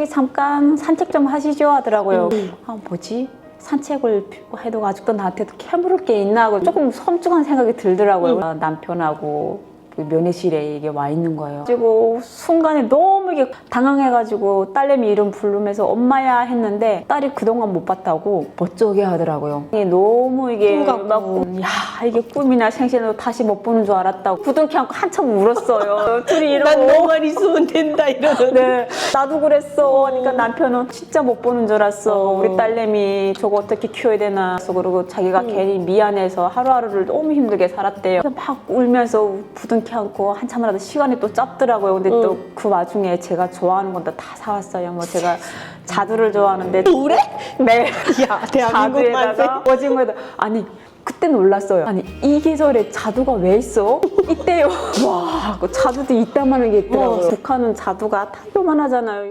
저기 잠깐 산책 좀 하시죠 하더라고요. 음. 아 뭐지? 산책을 해도 아직도 나한테도 캐물을 게 있나 하고 조금 섬뜩한 생각이 들더라고요. 음. 아, 남편하고 그 면회실에 이게 와 있는 거예요. 그리고 순간에 너무 이게 당황해가지고 딸내미 이름 부르면서 엄마야 했는데 딸이 그동안 못 봤다고 멋쩍게 하더라고요. 이게 너무 이게 꿈 같고. 막, 야 이게 꿈이나 생신으로 다시 못 보는 줄 알았다고 부둥켜 안고 한참 울었어요. 둘이 이러고 난 너만 있으면 된다 이러는. 네, 나도 그랬어. 그러니까 남편은 진짜 못 보는 줄 알았어. 어. 우리 딸내미 저거 어떻게 키워야 되나. 그래서 그러고 자기가 음. 괜히 미안해서 하루하루를 너무 힘들게 살았대요. 그래서 막 울면서 부둥켜 안고 한참이라도 시간이 또 짧더라고요. 근데 또 음. 그 와중에 제가 좋아하는 건다 다 사왔어요. 뭐 제가 자두를 좋아하는데 노래? 네. 야 대한민국 만세. 자두에다가 오징어에다 아니 그때 놀랐어요. 아니 이 계절에 자두가 왜 있어? 있대요. 와, 그 자두도 이따만한 게 있더라고요. 어. 북한은 자두가 다 요만하잖아요.